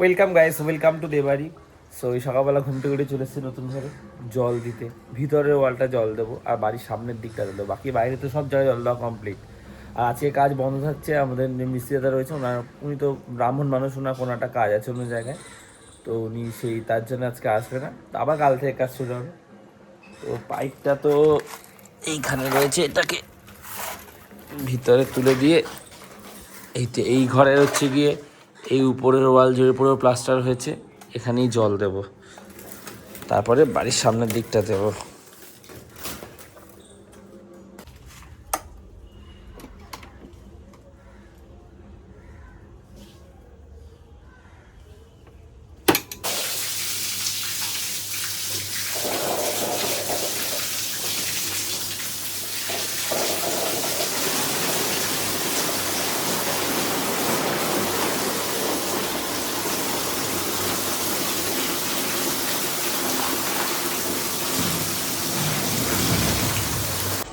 Welcome guys welcome to দেবাড়ি so এই সকালবেলা ঘুম থেকে উঠে চলে এসেছি নতুন ঘরে। জল দিতে। ভিতরের ওয়ালটা জল দেবো। আর বাড়ির সামনের দিকটা দেবো। বাকি বাইরে তো সব জায়গায় জল দেওয়া কমপ্লিট আর আজকে কাজ বন্ধ থাকছে। আমাদের যে মিস্ত্রি দাদা রয়েছে, ওনার উনি তো ব্রাহ্মণ মানুষ, ওনার কোনো একটা কাজ আছে অন্য জায়গায়। তো উনি সেই তার জন্য আজকে আসবে না। তো আবার কাল থেকে কাজ শুরু হবে। তো পাইপটা তো এইখানে রয়েছে এটাকে। ভিতরে তুলে দিয়ে এই এই ঘরে হচ্ছে গিয়ে এই উপরের ওয়াল জুড়ে পুরো প্লাস্টার হয়েছে। এখানেই জল দেব। তারপরে বাড়ির সামনের দিকটা দেব।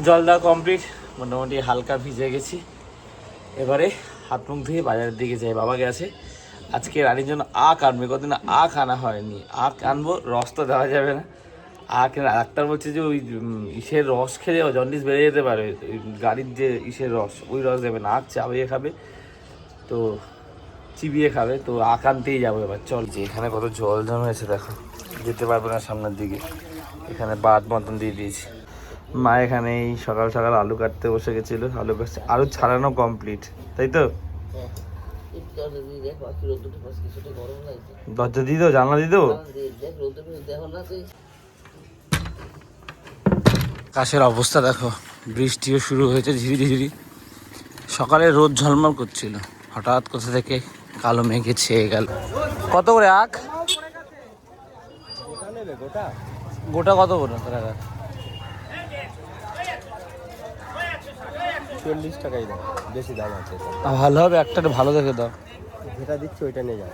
জল দেওয়া কমপ্লিট মোটামুটি হালকা ভিজে গেছি। এবারে হাত মুখ ধুয়ে বাজারের দিকে যাই বাবা গেছে আজকে রানীর জন্য আখ আনবে, কতদিন আখ আনা হয়নি। আখ আনব, রস তো দেওয়া যাবে না। আখ ডাক্তার বলছে যে ওই ইসের রস খেলে জন্ডিস বেড়ে যেতে পারে। গাড়ির যে ইসের রস, ওই রস দেবে না। আখ চাবিয়ে খাবে, তো চিবিয়ে খাবে। তো আখ আনতেই যাব এবার, চল। যে এখানে কত জল জমে আছে, দেখো। যেতে পারবে না সামনের দিকে। এখানে বাদ মতন দিয়ে দিয়েছি। মা এখানে এই সকাল সকাল আলু কাটতে বসে গেছিল। আলু কাটছে। আলু ছাড়ানো কমপ্লিট তাই তো? দরজা দাও, জানলা তুই কাশের অবস্থা দেখো, বৃষ্টিও শুরু হয়েছে ঝিরি ঝিরি। সকালে রোদ ঝলমল করছিল। হঠাৎ কোথা থেকে কালো মেঘে ছেয়ে গেল। কত করে আখ? গোটা কত করে? টাকা চল্লিশ টাকাই দাও বেশি দাম আছে। ভালো হবে একটা ভালো দেখে দাও। যেটা দিচ্ছে ওইটা নিয়ে যাও।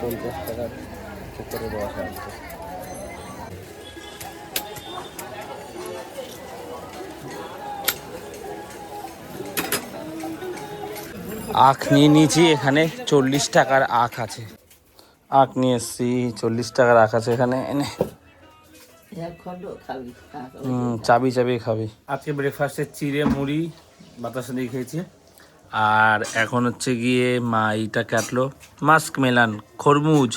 পঞ্চাশ টাকার করে দশ আছে। আখ নিয়ে নিয়েছি এখানে চল্লিশ টাকার আখ আছে। আখ নিয়ে এসছি চল্লিশ টাকার আখ আছে এখানে। এনে চাবি চাবি খাবি। আজকে ব্রেকফাস্টে চিড়ে মুড়ি বাতাসা দিয়ে খেয়েছি। আর এখন হচ্ছে গিয়ে মা এইটা কাটলো মাস্ক মেলান খরমুজ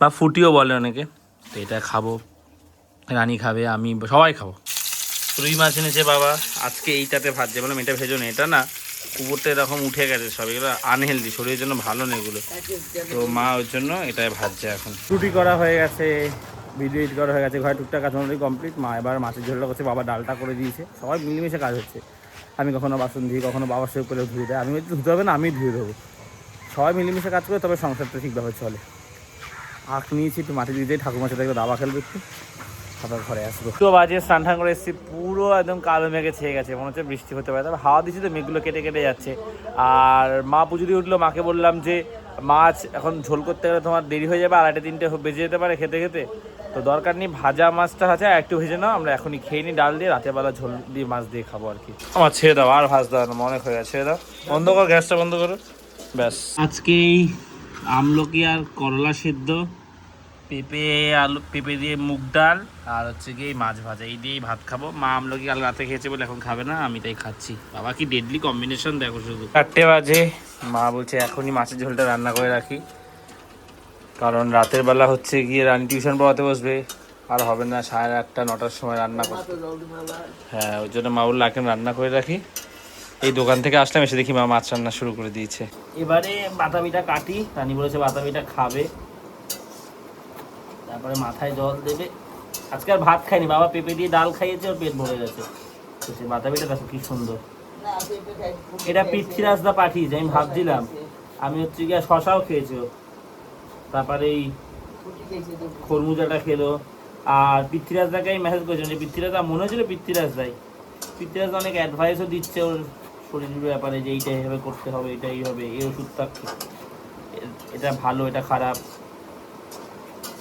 বা ফুটিও বলে অনেকে। তো এটা খাব রানী খাবে আমি সবাই খাব। রুই মাছ এনেছে বাবা আজকে এইটাতে ভাজছে। বললাম এটা ভেজো না এটা না। কুকুরটা এরকম উঠে গেছে সব এগুলো আনহেলদি শরীরের জন্য ভালো না এগুলো। তো মা ওর জন্য এটাই ভাজছে এখন। রুটি করা হয়ে গেছে। ভিডিও এডিট করা হয়ে গেছে, ঘরে টুকটাক কাজ মোটামুটি কমপ্লিট মা এবার মাছের ঝোলটা করছে, বাবা ডালটা করে দিয়েছে। সবাই মিলেমিশে কাজ হচ্ছে। আমি কখনো বাসন দিই কখনো বাবার সঙ্গে করে ধুয়ে দেয়। আমি হয়তো ধুতে হবে না, আমি ধুয়ে দেবো। সবাই মিলেমিশে কাজ করে, তবে সংসারটা ঠিকভাবে চলে। আখ নিয়েছি, একটু মাটি দিয়ে ঠাকুমার সাথে দাবা খেলবে একটু। তারপর ঘরে আসব। তো বাজে স্নান টান করে এসেছি, পুরো একদম কালো মেঘে ছেয়ে গেছে। মনে হচ্ছে বৃষ্টি হতে পারে, তবে হাওয়া দিচ্ছে তো, মেঘগুলো কেটে কেটে যাচ্ছে। আর মা পুজো দিয়ে উঠল, মাকে বললাম যে, মাছ এখন ঝোল করতে গেলে তোমার দেরি হয়ে যাবে, আড়াইটে, তিনটে বেজে যেতে পারে খেতে খেতে। তো দরকার নেই ভাজা মাছটা আছে একটু ভেজে নাও আমরা এখনই খেয়ে নিই ডাল দিয়ে রাতের বেলা ঝোল দিয়ে মাছ দিয়ে খাব আর কি। আমার ছেড়ে দাও আর ভাজ দাও না মনে হয়ে গেছে ছেড়ে দাও। বন্ধ করো গ্যাসটা বন্ধ করো। ব্যাস। আজকে এই আমলকি আর করলা সিদ্ধ। পেঁপে আলু পেঁপে দিয়ে মুগ ডাল আর হচ্ছে গিয়ে এই মাছ ভাজা। এই দিয়েই ভাত খাব। মা আমলকি কাল রাতে খেয়েছে বলে এখন খাবে না আমি তাই খাচ্ছি। বাবা কি ডেডলি কম্বিনেশন দেখো শুধু। চারটে বাজে। মা বলছে এখনই মাছের ঝোলটা রান্না করে রাখি। কারণ রাতের বেলা হচ্ছে গিয়ে রানি টিউশন পড়াতে বসবে। আর হবে না সাড়ে আটটা নটার সময় রান্না করতে। হ্যাঁ ওই জন্য মা বলল এখন রান্না করে রাখি। এই দোকান থেকে আসলাম এসে দেখি মা মাছ রান্না শুরু করে দিয়েছে। এবারে বাতাবিটা কাটি রানী বলেছে বাতাবিটা খাবে। তারপরে মাথায় জল দেবে। আজকে আর ভাত খাইনি বাবা পেঁপে দিয়ে ডাল খাইয়েছে ওর পেট ভরে গেছে। তো সে বাতাবিটা দেখো কি সুন্দর। এটা পৃথ্বীরাজ দা পাঠিয়েছে আমি ভাবছিলাম। আমি হচ্ছে গিয়ে শশাও খেয়েছি। তারপরে এই খরমুজাটা খেলো। আর পৃথ্বীরাজ দাকে আমি মেসেজ করেছিলাম যে, পৃথ্বীরাজ মনে হয়েছিল পৃথ্বীরাজ দাই পৃথ্বীরাজ অনেক অ্যাডভাইসও দিচ্ছে ওর শরীরের ব্যাপারে যে, এইটা এইভাবে করতে হবে এটা হবে, এই ওষুধটা এটা ভালো, এটা খারাপ।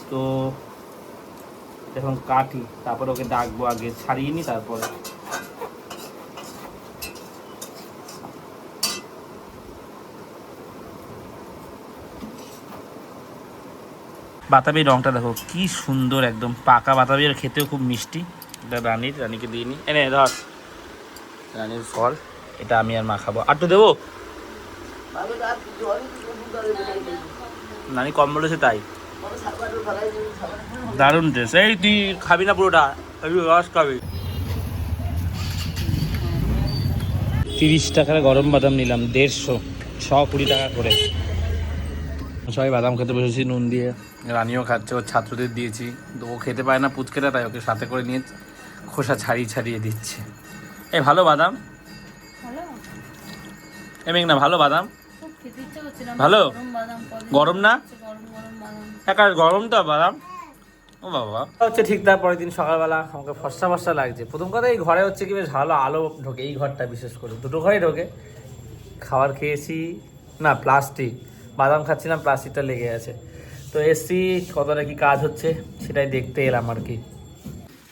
তো এখন কাটি তারপরে ওকে ডাকবো আগে, ছাড়িয়ে নি তারপরে। বাতাবি রংটা দেখো কি সুন্দর একদম। পাকা বাতাবি আর খেতেও খুব মিষ্টি। এটা রানীর রানীকে দিইনি এনে ধর। রানীর ফল। এটা আমি আর মা খাব। আর তো দেবো? নানি কম বলেছে তাই। দারুণ টেস্ট এই তুই খাবি না পুরোটা। রস খাবি। তিরিশ টাকার গরম বাদাম নিলাম দেড়শো ছ কুড়ি টাকা করে। সবাই বাদাম খেতে বসেছি নুন দিয়ে। রানিও খাচ্ছে ওর ছাত্রদের দিয়েছি। তো ও খেতে পায় না পুচকেটা তাই ওকে সাথে করে নিয়ে খোসা ছাড়িয়ে ছাড়িয়ে দিচ্ছে। এই ভালো বাদাম? ভালো? এ মেঘনা ভালো বাদাম? ভালো? গরম বাদাম কদিন গরম না? গরম গরম তো বাদাম? ও বাবা। হচ্ছে ঠিক তার পরের দিন সকালবেলা আমাকে ফর্সা ফর্সা লাগছে। প্রথম কথা এই ঘরে হচ্ছে কি বেশ ভালো আলো ঢোকে এই ঘরটা বিশেষ করে। দুটো ঘরে ঢোকে। খাবার খেয়েছি না প্লাস্টিক। বাদাম খাচ্ছিলাম প্লাস্টিকটা লেগে আছে। তো এসছি কতটা কি কাজ হচ্ছে সেটাই দেখতে এলাম আর কি।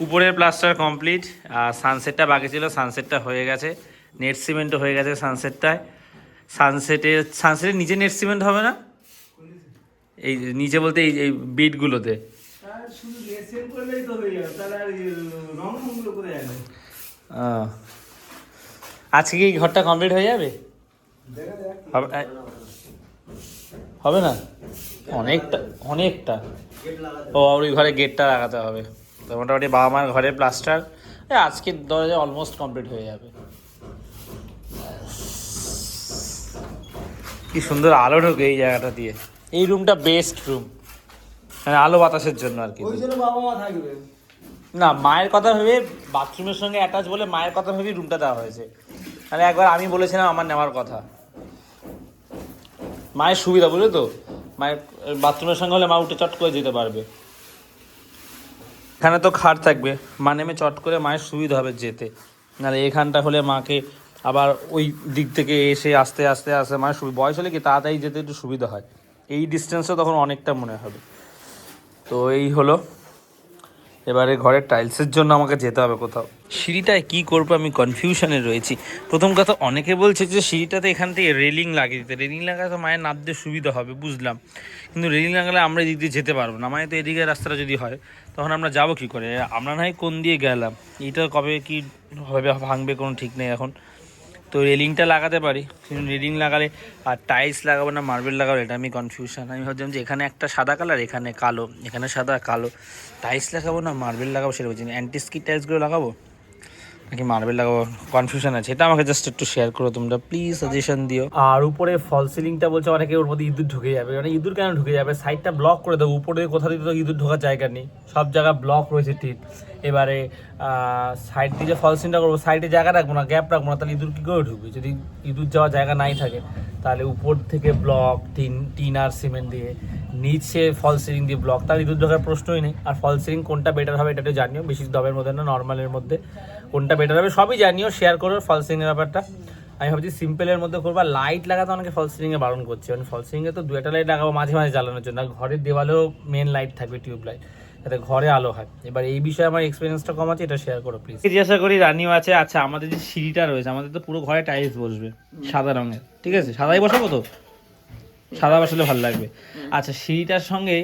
উপরের প্লাস্টার কমপ্লিট আর সানসেটটা বাকি ছিল সানসেটটা হয়ে গেছে। নেট সিমেন্টও হয়ে গেছে সানসেটটায় সানসেটের সানসেটের নিচে নেট সিমেন্ট হবে না? এই নিচে বলতে এই এই বিটগুলোতে। আজকে কি এই ঘরটা কমপ্লিট হয়ে যাবে? হবে না? অনেকটা অনেকটা। ও আর ওই ঘরে গেটটা লাগাতে হবে। তো মোটামুটি বাবা মার ঘরে প্লাস্টার। আজকে দরজা অলমোস্ট কমপ্লিট হয়ে যাবে। কি সুন্দর আলো ঢোকে এই জায়গাটা দিয়ে। এই রুমটা বেস্ট রুম মানে আলো বাতাসের জন্য আর কি। না মায়ের কথা ভেবে বাথরুমের সঙ্গে অ্যাটাচ বলে মায়ের কথা ভেবেই রুমটা দেওয়া হয়েছে। মানে একবার আমি বলেছিলাম আমার নেওয়ার কথা। মায়ের সুবিধা বুঝলে তো? মায়ের বাথরুমের সঙ্গে হলে মা উঠে চট করে যেতে পারবে। এখানে তো খাট থাকবে। মা নেমে চট করে মায়ের সুবিধা হবে যেতে। নাহলে এখানটা হলে মাকে আবার ওই দিক থেকে এসে আস্তে আস্তে আস্তে মায়ের সুবিধা বয়স হলে কি তাড়াতাড়ি যেতে একটু সুবিধা হয়? এই ডিস্টেন্সে তখন অনেকটা মনে হবে। তো এই হলো এবারে ঘরের টাইলসের জন্য আমাকে যেতে হবে কোথাও। সিঁড়িটায় কি করব আমি কনফিউশনে রয়েছি। প্রথম কথা, অনেকে বলছে যে সিঁড়িটাতে এখান থেকে রেলিং লাগিয়ে দিতে। রেলিং লাগাতে মায়ের নামতে সুবিধা হবে, বুঝলাম। কিন্তু রেলিং লাগালে আমরা এদিক দিয়ে যেতে পারব না। মায়ের তো এদিকে রাস্তাটা যদি হয়, তখন আমরা যাব কি করে? আমরা না হয় কোন দিয়ে গেলাম? এটা কবে কি হবে, ভাঙবে কোনো ঠিক নেই এখন। তো রেলিংটা লাগাতে পারি। রেলিং লাগালে আর টাইলস লাগাবো না মার্বেল লাগাবো, এটা আমি কনফিউশন আমি ভাবছিলাম যে এখানে একটা সাদা কালার এখানে কালো, এখানে সাদা কালো। টাইলস লাগাবো না মার্বেল লাগাবো সেটা বলছি অ্যান্টিস্কি টাইলসগুলো লাগাবো? নাকি মার্বেল লাগাবো? কনফিউশন আছে। এটা আমাকে জাস্ট একটু শেয়ার করো তোমরা। প্লিজ সাজেশন দিও। আর উপরে ফল সিলিংটা বলছে অনেকে ওর মধ্যে ইঁদুর ঢুকে যাবে। মানে ইঁদুর কেন ঢুকে যাবে? সাইডটা ব্লক করে দেবো। উপরে কোথাও দিতে তো ইঁদুর ঢোকার জায়গা নেই। সব জায়গা ব্লক রয়েছে ঠিক। এবারে সাইড দিয়ে যে ফল সিলিংটা করব সাইডে জায়গা রাখব না গ্যাপ রাখব না, তাহলে ইঁদুর কী করে ঢুকবে? যদি ইঁদুর যাওয়ার জায়গা নাই থাকে, তাহলে উপর থেকে ব্লক টিন টিন আর সিমেন্ট দিয়ে নিচে ফল সিলিং দিয়ে ব্লক তাহলে ইঁদুর ঢোকার প্রশ্নই নেই। আর ফল সিলিং কোনটা বেটার হবে এটা একটু জানিও বেশি দবের মধ্যে না নর্মালের মধ্যে। কোনটা বেটার হবে সবই জানিও শেয়ার করো ফল সিলিংয়ের ব্যাপারটা। আমি ভাবছি সিম্পলের মধ্যে করব আর লাইট লাগাতে অনেকে ফল সিলিংয়ে বারণ করছে। মানে ফল সিলিংয়ে তো দু একটা লাইট লাগাবো মাঝে মাঝে জ্বালানোর জন্য আর ঘরের দেওয়ালেও মেন লাইট থাকবে টিউব লাইট যাতে ঘরে আলো হয়। এবার এই বিষয়ে আমার এক্সপিরিয়েন্সটা কম আছে এটা শেয়ার করো প্লিজ জিজ্ঞাসা করি রানিও আছে আচ্ছা আমাদের যে সিঁড়িটা রয়েছে আমাদের তো পুরো ঘরে টাইলস বসবে সাদা রঙের ঠিক আছে? সাদাই বসাবো তো? সাদা বসালে ভালো লাগবে। আচ্ছা সিঁড়িটার সঙ্গে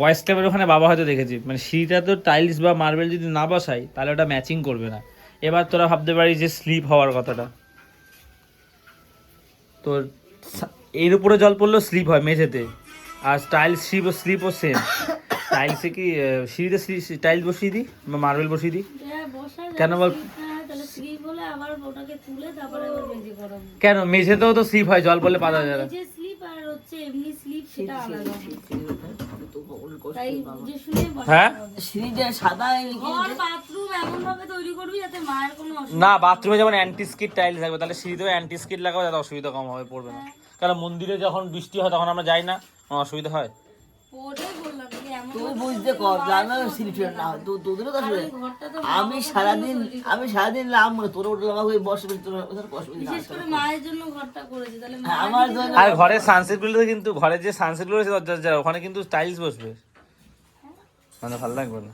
বয়েস ক্লাবের ওখানে বাবা হয়তো দেখেছি। মানে সিঁড়িটা তো টাইলস বা মার্বেল যদি না বসাই তাহলে ওটা ম্যাচিং করবে না। এবার তোরা ভাবতে পারিস যে স্লিপ হওয়ার কথাটা। তো এর উপরে জল পড়লেও স্লিপ হয় মেঝেতে। আর টাইলস স্লিপ ও স্লিপও সেম টাইলসে কি সিঁড়িতে টাইলস বসিয়ে দিই বা মার্বেল বসিয়ে দিই? হ্যাঁ কেন বল হ্যাঁ কেন? মেঝেতেও তো স্লিপ হয় জল পড়লে পাতা যায় না। না বাথরুমে যেমন অ্যান্টিস্কিট টাইল টাইলস থাকবে তাহলে সিঁড়িতেও অ্যান্টিস্কিট লাগাবো যাতে অসুবিধা কম হবে পড়বে না। কারণ মন্দিরে যখন বৃষ্টি হয় তখন আমরা যাই না? অসুবিধা হয় ওটাই বললাম যে এমন তুই বুঝতে কর জানো সিঁড়ি না তো তোদেরও তো আসলে আমি সারাদিন আমি সারাদিন লাম তোর ওটা লাম হয়ে বসে তোর ওদের বিশেষ করে মায়ের জন্য ঘরটা করেছে তাহলে হ্যাঁ, আমার জন্য আর ঘরের সানসেট গুলোতে কিন্তু ঘরের যে সানসেটগুলো ওখানে কিন্তু টাইলস বসবে। মানে ভালো লাগবে না।